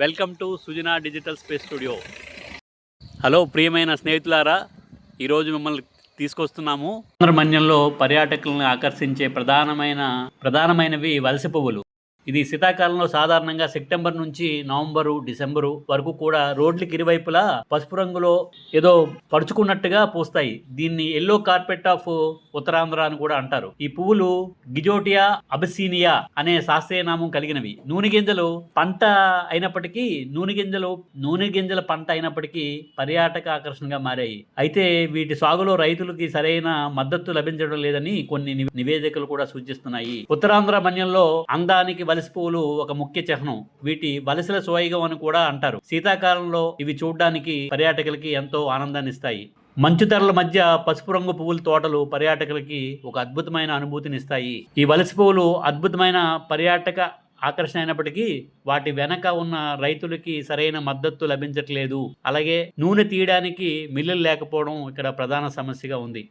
Welcome to Sujana digital space studio. Hello ప్రియమైన స్నేహితులారా ఈరోజు మిమ్మల్ని తీసుకొస్తున్నాము. సుందరమన్యంలో పర్యాటకులను ఆకర్షించే ప్రధానమైన ప్రధానమైనవి వలస పువ్వులు. ఇది శీతాకాలంలో సాధారణంగా సెప్టెంబర్ నుంచి నవంబరు డిసెంబరు వరకు కూడా రోడ్లకి ఇరువైపులా పసుపు రంగులో ఏదో పరుచుకున్నట్టుగా పూస్తాయి. దీన్ని ఎల్లో కార్పెట్ ఆఫ్ ఉత్తరాంధ్ర అని కూడా అంటారు. ఈ పువ్వులు గిజోటియా అబసీనియా అనే శాస్త్రీయ నామం కలిగినవి. నూనె గింజలు పంట అయినప్పటికీ నూనె గింజలు నూనె గింజల పంట అయినప్పటికీ పర్యాటక ఆకర్షణగా మారాయి. అయితే వీటి సాగులో రైతులకి సరైన మద్దతు లభించడం లేదని కొన్ని నివేదికలు కూడా సూచిస్తున్నాయి. ఉత్తరాంధ్ర మన్యంలో అందానికి వలస పువ్వులు ఒక ముఖ్య చిహ్నం. వీటి వలసల సోయగం అని కూడా అంటారు. శీతాకాలంలో ఇవి చూడడానికి పర్యాటకులకి ఎంతో ఆనందాన్ని ఇస్తాయి. మంచు తెరల మధ్య పసుపు రంగు పువ్వుల తోటలు పర్యాటకులకి ఒక అద్భుతమైన అనుభూతిని ఇస్తాయి. ఈ వలస పువ్వులు అద్భుతమైన పర్యాటక ఆకర్షణ అయినప్పటికీ వాటి వెనక ఉన్న రైతులకి సరైన మద్దతు లభించట్లేదు. అలాగే నూనె తీయడానికి మిల్లులు లేకపోవడం ఇక్కడ ప్రధాన సమస్యగా ఉంది.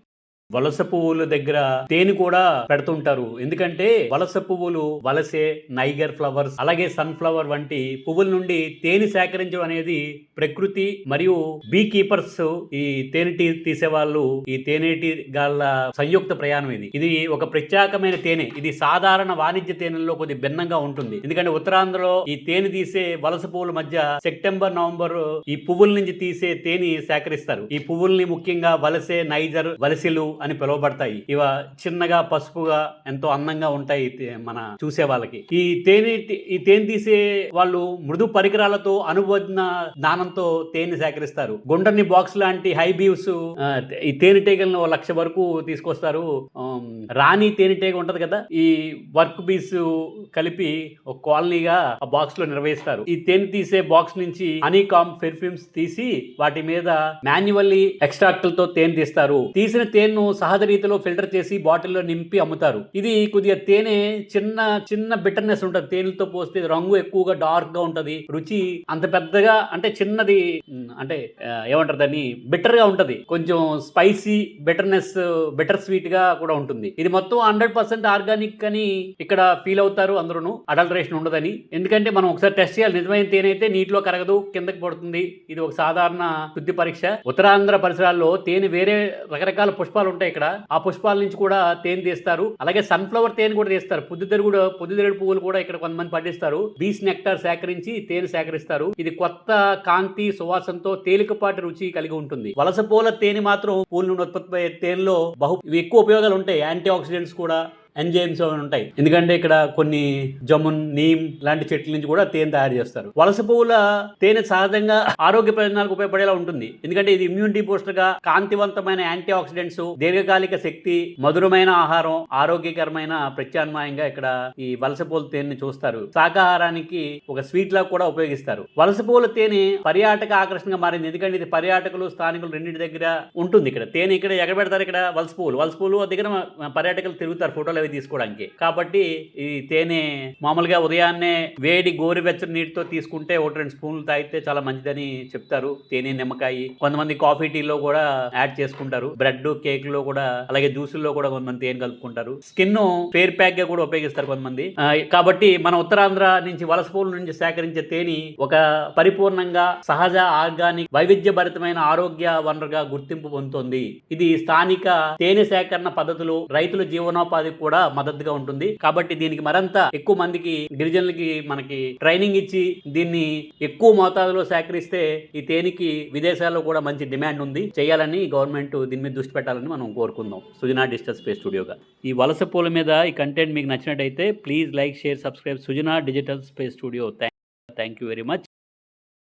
వలస పువ్వుల దగ్గర తేనె కూడా పెడుతుంటారు. ఎందుకంటే వలస పువ్వులు వలసే నైగర్ ఫ్లవర్స్ అలాగే సన్ ఫ్లవర్ వంటి పువ్వుల నుండి తేనె సేకరించడం అనేది ప్రకృతి మరియు బీ కీపర్స్ ఈ తేనె టీ తీసే వాళ్ళు ఈ తేనెటి గాళ్ళ సంయుక్త ప్రయాణం ఇది. ఇది ఒక ప్రత్యేకమైన తేనె. ఇది సాధారణ వాణిజ్య తేనెల్లో కొద్ది భిన్నంగా ఉంటుంది. ఎందుకంటే ఉత్తరాంధ్రలో ఈ తేనె తీసే వలస పువ్వుల మధ్య సెప్టెంబర్ నవంబర్ ఈ పువ్వుల నుంచి తీసే తేనె సేకరిస్తారు. ఈ పువ్వుల్ని ముఖ్యంగా వలసే నైజర్ వలసిలు అని పిలువబడతాయి. ఇవ చిన్నగా పసుపుగా ఎంతో అందంగా ఉంటాయి మన చూసే వాళ్ళకి ఈ తేనె ఈ తేనె తీసే వాళ్ళు మృదు పరికరాలతో అనుభవజ్ఞ జ్ఞానంతో తేనె సేకరిస్తారు. గుండ్రని బాక్స్ లాంటి హై బీవ్స్ ఈ తేనెటీగలను ఓ లక్ష వరకు తీసుకొస్తారు. రాణి తేనెటీగ ఉంటది కదా ఈ వర్క్ బీస్ కలిపి ఒక కాలనీగా ఆ బాక్స్లో నిర్వహిస్తారు. ఈ తేనె తీసే బాక్స్ నుంచి హనీకామ్ పెర్ఫ్యూమ్స్ తీసి వాటి మీద మాన్యువల్లీ ఎక్స్ట్రాక్ట్లతో తేనె తీస్తారు. తీసిన తేనెను సహజ రీతిలో ఫిల్టర్ చేసి బాటిల్లో నింపి అమ్ముతారు. ఇది కొద్దిగా తేనె చిన్న చిన్న బిటర్నెస్ ఉంటుంది. తేనెలతో పోస్తే రంగు ఎక్కువగా డార్క్గా ఉంటది. రుచి అంత పెద్దగా అంటే చిన్నది అంటే ఏమంటారు దాన్ని? బిటర్గా ఉంటది. కొంచెం స్పైసీ బిటర్నెస్ బిటర్ స్వీట్గా కూడా ఉంటుంది. ఇది మొత్తం హండ్రెడ్ పర్సెంట్ ఆర్గానిక్ అని ఇక్కడ ఫీల్ అవుతారు అందరూ అడల్టరేషన్ ఉండదని. ఎందుకంటే మనం ఒకసారి టెస్ట్ చేయాలి. నిజమైన తేనె అయితే నీటిలో కరగదు కిందకి పడుతుంది. ఇది ఒక సాధారణ శుద్ధి పరీక్ష. ఉత్తరాంధ్ర పరిసరాల్లో తేనె వేరే రకరకాల పుష్పాలు ఉంటాయి ఇక్కడ. ఆ పుష్పాల నుంచి కూడా తేనె తీస్తారు. అలాగే సన్ఫ్లవర్ తేనె కూడా తీస్తారు. పొద్దుతిరుగుడు పొద్దుతిరుగుడు పువ్వులు కూడా ఇక్కడ కొంతమంది పండిస్తారు. బీస్ నెక్టార్ సేకరించి తేనె సేకరిస్తారు. ఇది కొత్త కాంతి సువాసనతో తేలికపాటి రుచి కలిగి ఉంటుంది. వలస పూల తేనె మాత్రం పూల నుండి ఉత్పత్తి అయ్యే తేనెలో బహు ఎక్కువ ఉపయోగాలు ఉంటాయి. యాంటీ ఆక్సిడెంట్స్ కూడా. ఎంజైమ్స్ ఉంటాయి. ఎందుకంటే ఇక్కడ కొన్ని జమున్ నీమ్ లాంటి చెట్ల నుంచి కూడా తేనె తయారు చేస్తారు. వలస పువ్వుల తేనె సహజంగా ఆరోగ్య ప్రయోజనాలకు ఉపయోగపడేలా ఉంటుంది. ఎందుకంటే ఇది ఇమ్యూనిటీ బూస్టర్గా కాంతివంతమైన యాంటీ ఆక్సిడెంట్స్ దీర్ఘకాలిక శక్తి మధురమైన ఆహారం ఆరోగ్యకరమైన ప్రత్యామ్నాయంగా ఇక్కడ ఈ వలస పూల తేనెని చూస్తారు. శాకాహారానికి ఒక స్వీట్ లా కూడా ఉపయోగిస్తారు. వలస పూల తేనె పర్యాటక ఆకర్షణగా మారింది. ఎందుకంటే ఇది పర్యాటకులు స్థానికులు రెండింటి దగ్గర ఉంటుంది. ఇక్కడ తేనె ఇక్కడ ఎక్కడ పెడతారు ఇక్కడ వలస పువ్వులు. వలస పువ్వులు దగ్గర పర్యాటకులు తిరుగుతారు ఫోటోలు అవి తీసుకోవడానికి. కాబట్టి ఈ తేనె మామూలుగా ఉదయాన్నే వేడి గోరువెచ్చని నీటితో తీసుకుంటే ఒకటి రెండు స్పూన్లు తాగితే చాలా మంచిదని చెప్తారు. తేనె నిమ్మకాయ కొంతమంది కాఫీ టీలో కూడా యాడ్ చేసుకుంటారు. బ్రెడ్ కేక్లో కూడా అలాగే జ్యూసుల్లో కూడా కొంతమంది తేనె కలుపుకుంటారు. స్కిన్ ఫేర్ ప్యాక్గా కూడా ఉపయోగిస్తారు కొంతమంది. కాబట్టి మన ఉత్తరాంధ్ర నుంచి వలస పూల నుంచి సేకరించే తేనె ఒక పరిపూర్ణంగా సహజ ఆర్గానిక్ వైవిధ్యభరితమైన ఆరోగ్య వనరుగా గుర్తింపు పొందుతోంది. ఇది స్థానిక తేనె సేకరణ పద్ధతులు రైతుల జీవనోపాధికి కూడా మద్దతుగా ఉంటుంది. కాబట్టి దీనికి మరింత ఎక్కువ మందికి గిరిజనులకి మనకి ట్రైనింగ్ ఇచ్చి దీన్ని ఎక్కువ మోతాదులో సేకరిస్తే ఈ తేనెకి విదేశాల్లో కూడా మంచి డిమాండ్ ఉంది. చేయాలని గవర్నమెంట్ దీని మీద దృష్టి పెట్టాలని మనం కోరుకుందాం. సుజనా డిజిటల్ స్పేస్ స్టూడియోగా. ఈ వలస పూల మీద ఈ కంటెంట్ మీకు నచ్చినట్టయితే please like share subscribe. Sujana digital space studio. Thank you very much.